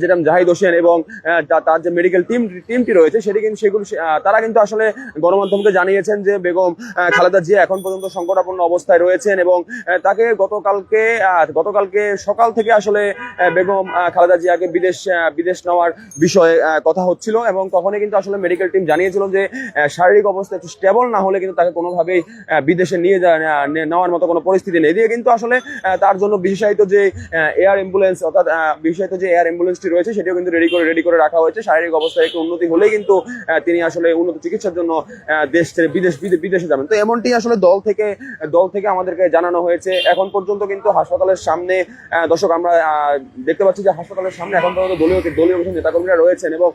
যেরকম জাহিদ হোসেন এবং তার যে মেডিকেল টিম টিমটি রয়েছে, সেটি কিন্তু সেগুলো তারা কিন্তু আসলে গণমাধ্যমকে জানিয়েছেন যে বেগম খালেদা জিয়া এখন পর্যন্ত সংকটাপন্ন অবস্থায় রয়েছেন এবং তাকে গতকালকে গতকালকে সকাল থেকে আসলে বেগম খালেদা জিয়াকে বিদেশ বিদেশ নেওয়ার বিষয়ে কথা হচ্ছিল এবং তখনই কিন্তু আসলে মেডিকেল টিম জানিয়েছিল যে শারীরিক অবস্থা একটু স্টেবল না হলে কিন্তু তাকে কোনোভাবেই বিদেশে নিয়ে নেওয়ার মতো কোনো পরিস্থিতি নেই। দিয়ে কিন্তু আসলে তার জন্য বিশেষায়িত যে এয়ার অ্যাম্বুলেন্স অর্থাৎ বিশেষায়িত যে এয়ার অ্যাম্বুলেন্সটি রয়েছে, সেটিও কিন্তু রেডি করে রেডি করে রাখা হয়েছে। শারীরিক অবস্থায় একটু উন্নতি হলেই কিন্তু তিনি আসলে উন্নত চিকিৎসার জন্য দেশ ছেড়ে বিদেশ বিদেশে যাবেন। তো এমনটি আসলে দল থেকে দল থেকে আমাদেরকে জানানো হয়েছে। এখন পর্যন্ত কিন্তু হাসপাতালের সামনে দর্শক আমরা দেখতে পাচ্ছি যে হাসপাতালের সামনে এখন পর্যন্ত দলীয় দলীয় কিছু নেতাকর্মীরা রয়েছেন এবং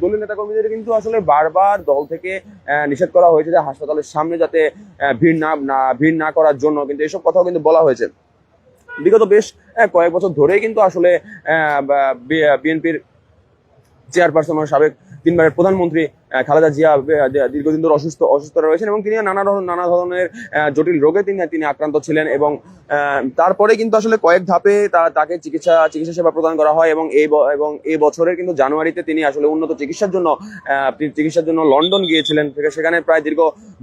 দলীয় নেতাকর্মীদের কিন্তু আসলে বারবার দল থেকে নিষেধ করা হয়েছে যে হাসপাতালের সামনে যাতে ভিড় না- ভিড় না করার জন্য কিন্তু এসব কথাও কিন্তু বলা হয়েছে। বিগত বেশ কয়েক বছর ধরেই কিন্তু আসলে বিএনপির চেয়ারপারসন ও সাবেক তিনবারের প্রধানমন্ত্রী খালেদা জিয়া দীর্ঘদিন ধরে অসুস্থ অসুস্থ রয়েছেন এবং তিনি নানা ধরনের নানা ধরনের জটিল রোগে তিনি তিনি আক্রান্ত ছিলেন এবং তারপরে কিন্তু আসলে কয়েক ধাপে তাকে চিকিৎসা চিকিৎসা সেবা প্রদান করা হয় এবং এই এবং এই বছরের কিন্তু জানুয়ারিতে তিনি আসলে উন্নত চিকিৎসার জন্য চিকিৎসার জন্য লন্ডন গিয়েছিলেন। সেখানে প্রায় দীর্ঘ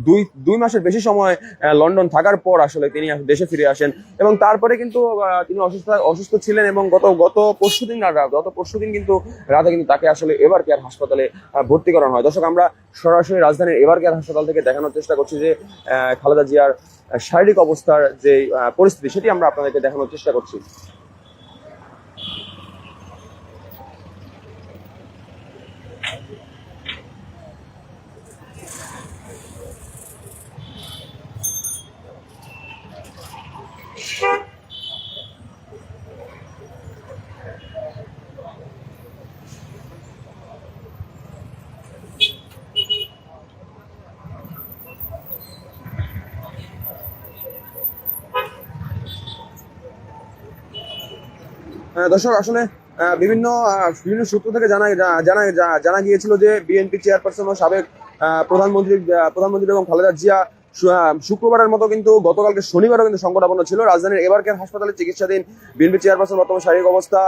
দুই দুই মাসের বেশি সময় লন্ডন থাকার পর আসলে তিনি দেশে ফিরে আসেন এবং তারপরে কিন্তু তিনি অসুস্থ অসুস্থ ছিলেন এবং গত গত পরশু দিন গত পরশু দিন কিন্তু রাতে কিন্তু তাকে আসলে এবার কেয়ার হাসপাতালে ভর্তি করানো হয়। দর্শক আমরা সরাসরি রাজধানীর এবার কেয়ার হাসপাতাল থেকে দেখানোর চেষ্টা করছি যে খালেদা জিয়ার শারীরিক অবস্থার যে পরিস্থিতি, সেটি আমরা আপনাদেরকে দেখানোর চেষ্টা করছি। দর্শক, আসলে বিভিন্ন বিভিন্ন সূত্র থেকে জানা জানা জানা গিয়েছিল যে বিএনপি চেয়ারপারসন ও সাবেক প্রধানমন্ত্রী প্রধানমন্ত্রী এবং খালেদা জিয়া শুক্রবারের মতো কিন্তু গতকালকে শনিবারও কিন্তু সংকটাপন্ন ছিল। রাজধানীর এবারকের হাসপাতালে চিকিৎসাধীন বিএনপি চেয়ারপারসন বর্তমান শারীরিক অবস্থা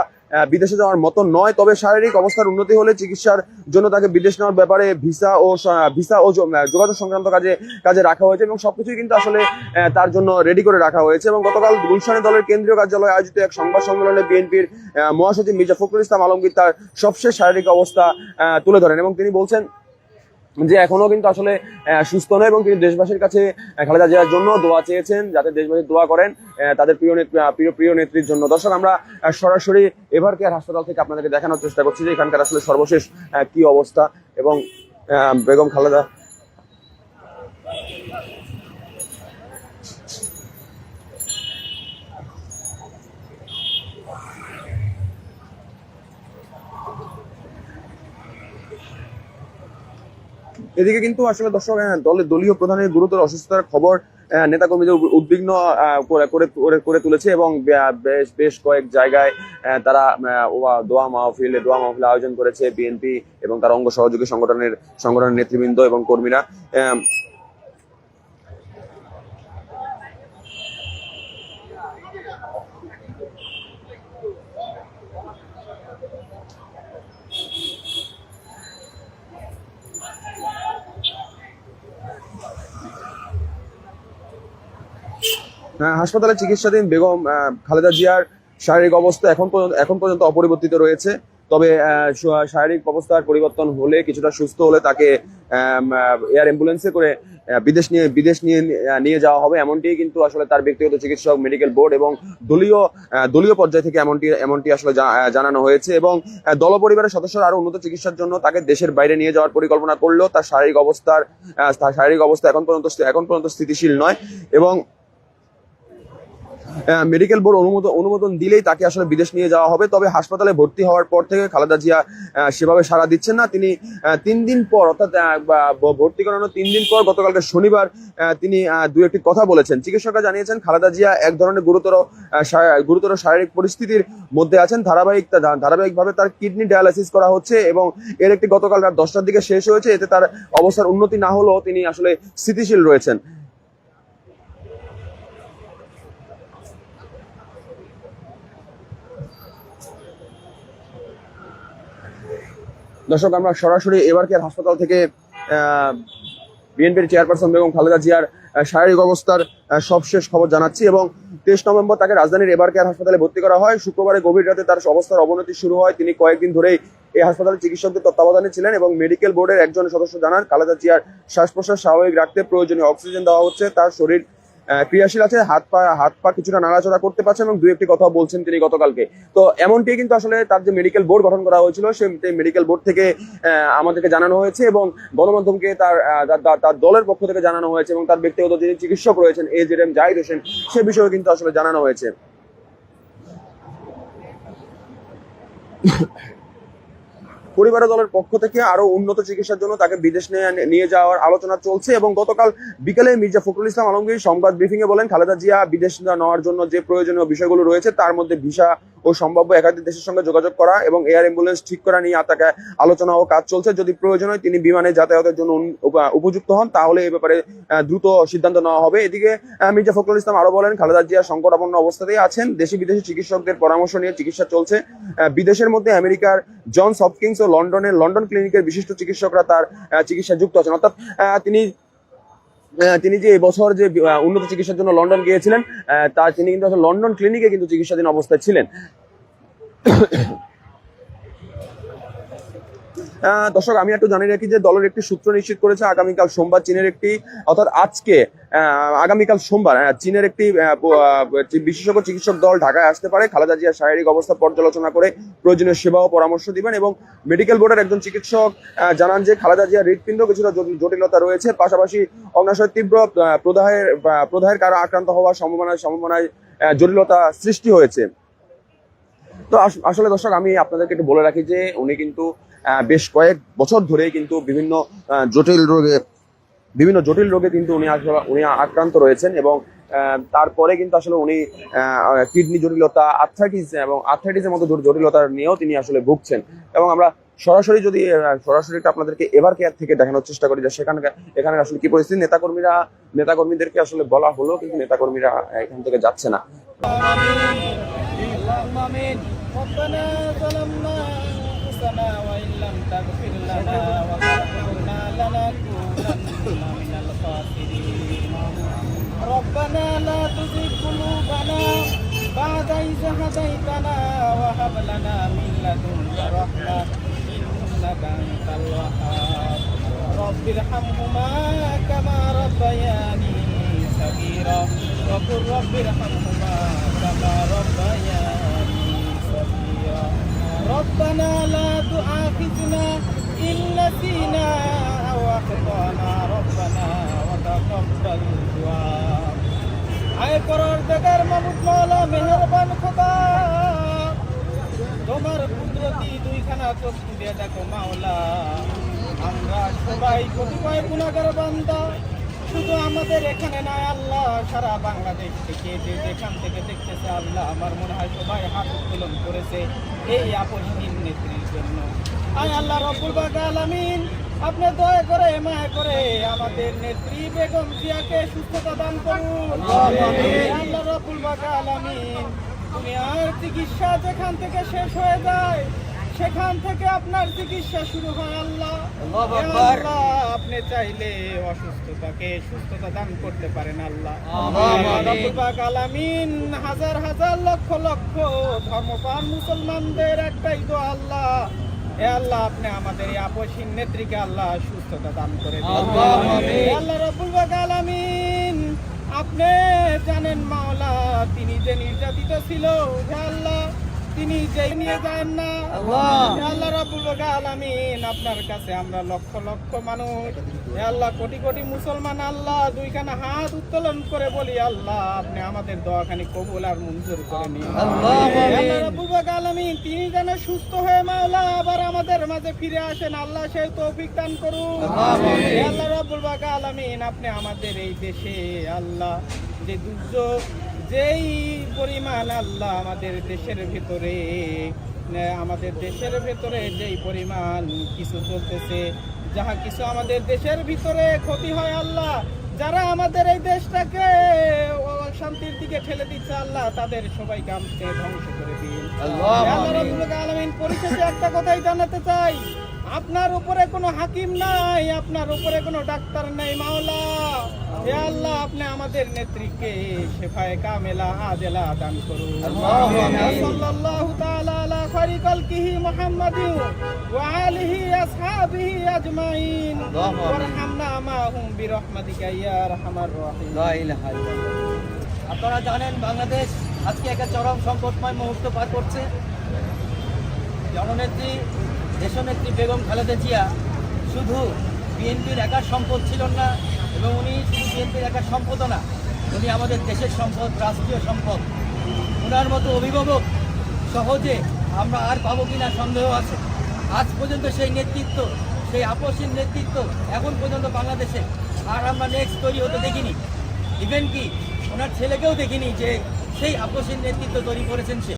বিদেশে যাওয়ার মতো নয়, তবে শারীরিক অবস্থার উন্নতি হলে চিকিৎসার জন্য তাকে বিদেশ নেওয়ার ব্যাপারে ভিসা ও ভিসা ও যোগাযোগ সংক্রান্ত কাজে কাজে রাখা হয়েছে এবং সবকিছুই কিন্তু আসলে তার জন্য রেডি করে রাখা হয়েছে এবং গতকাল গুলশানে দলের কেন্দ্রীয় কার্যালয়ে আয়োজিত এক সংবাদ সম্মেলনে বিএনপির মহাসচিব মির্জা ফখরুল ইসলাম আলমগীর তার সবশেষ শারীরিক অবস্থা তুলে ধরেন এবং তিনি বলছেন যে এখনও কিন্তু আসলে সুস্থ নয় এবং তিনি দেশবাসীর কাছে খালেদা জিয়ার জন্য দোয়া চেয়েছেন যাতে দেশবাসী দোয়া করেন তাদের প্রিয় প্রিয় প্রিয় নেত্রীর জন্য। দর্শক, আমরা সরাসরি এভার কেয়ার হাসপাতাল থেকে আপনাদেরকে দেখানোর চেষ্টা করছি যে এখানকার আসলে সর্বশেষ কি অবস্থা এবং বেগম খালেদা এদিকে কিন্তু আসলে দর্শক আহ, দলের দলীয় প্রধানের গুরুতর অসুস্থতার খবর আহ, নেতাকর্মীদের উদ্বিগ্ন করে করে তুলেছে এবং বেশ বেশ কয়েক জায়গায় আহ, তারা দোয়া মাহফিলে দোয়া মাহফিল আয়োজন করেছে বিএনপি এবং তার অঙ্গ সহযোগী সংগঠনের সংগঠনের নেতৃবৃন্দ এবং কর্মীরা। হাসপাতালে চিকিৎসাধীন বেগম খালেদা জিয়ার শারীরিক অবস্থা এখন পর্যন্ত এখন পর্যন্ত অপরিবর্তিত রয়েছে। তবে শারীরিক অবস্থার পরিবর্তন হলে, কিছুটা সুস্থ হলে তাকে এয়ার অ্যাম্বুলেন্সে করে বিদেশ নিয়ে বিদেশ নিয়ে নিয়ে যাওয়া হবে। এমনটি কিন্তু আসলে তার ব্যক্তিগত চিকিৎসক, মেডিকেল বোর্ড এবং দলীয় দলীয় পর্যায় থেকে এমনটি এমনটি আসলে জানানো হয়েছে এবং দল পরিবারের সদস্যরা আরও উন্নত চিকিৎসার জন্য তাকে দেশের বাইরে নিয়ে যাওয়ার পরিকল্পনা করলেও তার শারীরিক অবস্থার শারীরিক অবস্থা এখন পর্যন্ত এখন পর্যন্ত স্থিতিশীল নয় এবং মেডিকেল বোর্ড অনুমোদন অনুমোদন দিলেই তাকে আসলে বিদেশ নিয়ে যাওয়া হবে। তবে হাসপাতালে ভর্তি হওয়ার পর থেকে খালেদা জিয়া সেভাবে সাড়া দিচ্ছেন না। তিনি তিন দিন পর অর্থাৎ ভর্তি করানোর তিন দিন পর গতকালকে শনিবার তিনি দু একটি কথা বলেছেন। চিকিৎসকরা জানিয়েছেন, খালেদা জিয়া এক ধরনের গুরুতর গুরুতর শারীরিক পরিস্থিতির মধ্যে আছেন। ধারাবাহিক ধারাবাহিকভাবে তার কিডনি ডায়ালাইসিস করা হচ্ছে এবং এর একটি গতকাল রাত দশটার দিকে শেষ হয়েছে। এতে তার অবস্থার উন্নতি না হলেও তিনি আসলে স্থিতিশীল রয়েছেন। দর্শক, আমরা সরাসরি এবার কেয়ার হাসপাতাল থেকে বিএনপির চেয়ারপারসন বেগম খালেদা জিয়ার শারীরিক অবস্থার সবশেষ খবর জানাচ্ছি এবং তেইশ নভেম্বর তাকে রাজধানীর এবার কেয়ার হাসপাতালে ভর্তি করা হয়? শুক্রবারে গভীর রাতে তার অবস্থার অবনতি শুরু হয়। তিনি কয়েকদিন ধরেই এই হাসপাতালে চিকিৎসকদের তত্ত্বাবধানে ছিলেন এবং মেডিকেল বোর্ডের একজন সদস্য জানান, খালেদা জিয়ার শ্বাস প্রশ্বাস স্বাভাবিক রাখতে প্রয়োজনীয় অক্সিজেন দেওয়া হচ্ছে। তার শরীর ক্রিয়াশীল আছে, হাত পা হাত পা কিছুটা নাড়াচড়া করতে পারছেন এবং দু একটি কথা বলছেন তিনি গতকালকে। তো এমনটি কিন্তু আসলে তার যে মেডিকেল বোর্ড গঠন করা হয়েছিল, সেই মেডিকেল বোর্ড থেকে আমাদেরকে জানানো হয়েছে এবং গণমাধ্যমকে তার- তার দলের পক্ষ থেকে জানানো হয়েছে এবং তার ব্যক্তিগত যিনি চিকিৎসক রয়েছেন A Z M Zahid Hossain, সে বিষয়ে কিন্তু আসলে জানানো হয়েছে। পরিবারের দলের পক্ষ থেকে আরও উন্নত চিকিৎসার জন্য তাকে বিদেশ নিয়ে- যাওয়ার আলোচনা চলছে এবং গতকাল বিকেলে মির্জা ফখরুল ইসলাম আলমগীর সংবাদ ব্রিফিং এ বলেন, খালেদা জিয়া বিদেশ নেওয়ার জন্য যে প্রয়োজনীয় বিষয়গুলো রয়েছে তার মধ্যে ভিসা ও সম্ভাব্য একাধিক দেশের সঙ্গে যোগাযোগ করা এবং এয়ার অ্যাম্বুলেন্স ঠিক করা নিয়ে তাকে আলোচনা ও কাজ চলছে। যদি প্রয়োজন হয় তিনি বিমানে যাতায়াতের জন্য উপযুক্ত হন, তাহলে এই ব্যাপারে দ্রুত সিদ্ধান্ত নেওয়া হবে। এদিকে মির্জা ফখরুল ইসলাম আরও বলেন, খালেদা জিয়া সংকটাপন্ন অবস্থাতেই আছেন। দেশি বিদেশি চিকিৎসকদের পরামর্শ নিয়ে চিকিৎসা চলছে। বিদেশের মধ্যে আমেরিকার জন হপকিংস ও লন্ডনের, লন্ডন ক্লিনিকের বিশিষ্ট চিকিৎসকরা তার চিকিৎসা যুক্ত আছেন। অর্থাৎ তিনি তিনি যে এবছর যে উন্নত চিকিৎসার জন্য লন্ডন গিয়েছিলেন তার তিনি কিন্তু লন্ডন ক্লিনিকে কিন্তু চিকিৎসাধীন অবস্থায় ছিলেন। দর্শক, আমি একটু জানিয়ে রাখি যে দলের একটি সূত্র নিশ্চিত করেছে আগামীকাল সোমবার চীনের একটি, অর্থাৎ আজকে আগামীকাল সোমবার চীনের একটি বিশেষজ্ঞ চিকিৎসক দল ঢাকায় আসতে পারে। খালেদা জিয়ার শারীরিক অবস্থা পর্যালোচনা করে প্রয়োজনীয় সেবা ও পরামর্শ দিবেন এবং মেডিকেল বোর্ডের একজন চিকিৎসক জানান যে খালেদা জিয়ার হৃৎপিণ্ড কিছুটা জটিল- জটিলতা রয়েছে। পাশাপাশি অগ্নাশয় তীব্র প্রদাহের প্রদাহের কারণে আক্রান্ত হওয়ার সম্ভাবনায় সম্ভাবনায় জটিলতা সৃষ্টি হয়েছে। তো আস- আসলে দর্শক, আমি আপনাদেরকে একটু বলে রাখি যে উনি কিন্তু বেশ কয়েক বছর ধরে কিন্তু বিভিন্ন আহ, জটিল রোগে বিভিন্ন জটিল রোগে কিন্তু উনি আসলে উনি আক্রান্ত রয়েছেন এবং আহ, তারপরে কিন্তু আসলে উনি কিডনি জটিলতা আর্থাইটিস এবং আর্থাইটিসের মতো জট- জটিলতা নিয়েও তিনি আসলে ভুগছেন এবং আমরা সরাসরি যদি আহ, সরাসরি একটা আপনাদেরকে এভার কেয়ার থেকে দেখানোর চেষ্টা করি যে সেখানে এখানে আসলে কি পরিস্থিতি নেতাকর্মীরা নেতাকর্মীদেরকে আসলে বলা হলো কিন্তু নেতাকর্মীরা এখান থেকে যাচ্ছে না اللهم امين ربنا ظلمنا انفسنا وان لم تغفر لنا وترحمنا لنكونن من الخاسرين ربنا لا تزغ قلوبنا بعد إذ هديتنا وهب لنا من لدنك رحمة إنك أنت الوهاب رب ارحمهما كما ربياني صغيرا وقل رب ارحمهما كما ربياني صغيرا ربنا لا تؤاخذنا إن نسينا أو أخطأنا ربنا وتقبل دعاء আয় করার দেখার মামুদ মাওলা মেহরবান খোদা তোমার কুদরতি দুইখানা চোখ দিয়ে দেখো মাওলা আমরা সবাই কতিপয় গুণাগার বান্দা শুধু আমাদের এখানে নয় আল্লাহ সারা বাংলাদেশ থেকে যে যেখান থেকে দেখতেছে আল্লাহ আমার মনে হয় সবাই হাত উত্তোলন করেছে এই আপসহীন নেত্রীর জন্য। আয় আল্লাহ রব্বুল আলামিন আপনি দয়া করে মায়া করে আমাদের নেত্রী বেগম জিয়াকে সুস্থতা দান করুন। আল্লাহ রব্বুল বাকা আলামিন তুমি আর চিকিৎসা যেখান থেকে শেষ হয়ে যায় সেখান থেকে আপনার চিকিৎসা শুরু হয় আল্লাহ। আল্লাহ আপনি চাইলে অসুস্থতাকে সুস্থতা দান করতে পারেন আল্লাহ। আলামিন হাজার হাজার লক্ষ লক্ষ ধর্মপান মুসলমানদের একটাই তো আল্লাহ। আল্লাহ আপনি আমাদের এই আপসীন নেত্রীকে আল্লাহ সুস্থতা দান করে আল্লাহ রব্বুল আলামিন আপনি জানেন মাওলা তিনি যে নির্যাতিত ছিল আল্লাহ। তিনি যে নিয়ে যান না আল্লাহ। রাব্বুল আলামিন আপনার কাছে আমরা লক্ষ লক্ষ মানুষ। আল্লাহ কোটি কোটি মুসলমান আল্লাহ দুইখানা হাত উত্তোলন করে বলি আল্লাহ আপনি আমাদের দোয়াখানি কবুল আর মঞ্জুর করে নিন। আল্লাহ রাব্বুল আলামিন তিনি যেন সুস্থ হয়ে মাওলা আবার আমাদের মাঝে ফিরে আসেন আল্লাহ সেই তৌফিক দান করুন। আল্লাহ রাব্বুল আলামিন আপনি আমাদের এই দেশে আল্লাহ যে দুর্যোগ যেই পরিমাণ আল্লাহ আমাদের দেশের ভিতরে আমাদের দেশের ভিতরে যেই পরিমাণ কিছু চলতেছে যাহা কিছু আমাদের দেশের ভিতরে ক্ষতি হয় আল্লাহ যারা আমাদের এই দেশটাকে শান্তির দিকে ঠেলে দিচ্ছে আল্লাহ তাদের সবাইকে আমাকে ধ্বংস করে দিন। পরিশেষে একটা কথাই জানাতে চাই আপনার উপরে কোনো হাকিম নাই আপনার উপরে কোনো ডাক্তার নেই মাওলা। হে আল্লাহ আপনি আমাদের নেত্রীকে শেফায়ে কামেলা আজেলা দান করুন। সাল্লাল্লাহু তাআলা আলা খায়রি খালকিহি মুহাম্মাদিন ওয়া আলিহি আসহাবিহি আজমাইন। ওয়ারহামনা মাহুম বিরহমাতিকা ইয়া আরহামার রাহিম। লা ইলাহা ইল্লাল্লাহ। আপনারা জানেন বাংলাদেশ আজকে একটা চরম সংকটময় মুহূর্ত পার করছে। জননেত্রী দেশনেত্রী বেগম খালেদা জিয়া শুধু বিএনপির একার সম্পদ ছিল না এবং উনি শুধু বিএনপির একার সম্পদও না উনি আমাদের দেশের সম্পদ, রাষ্ট্রীয় সম্পদ। ওনার মতো অভিভাবক সহজে আমরা আর পাবো কিনা সন্দেহ আছে। আজ পর্যন্ত সেই নেতৃত্ব, সেই আপসীন নেতৃত্ব এখন পর্যন্ত বাংলাদেশে আর আমরা নেক্সট তৈরি হতে দেখিনি। ইভেন কি, ওনার ছেলেকেও দেখিনি যে সেই আপসীন নেতৃত্ব তৈরি করেছেন সে।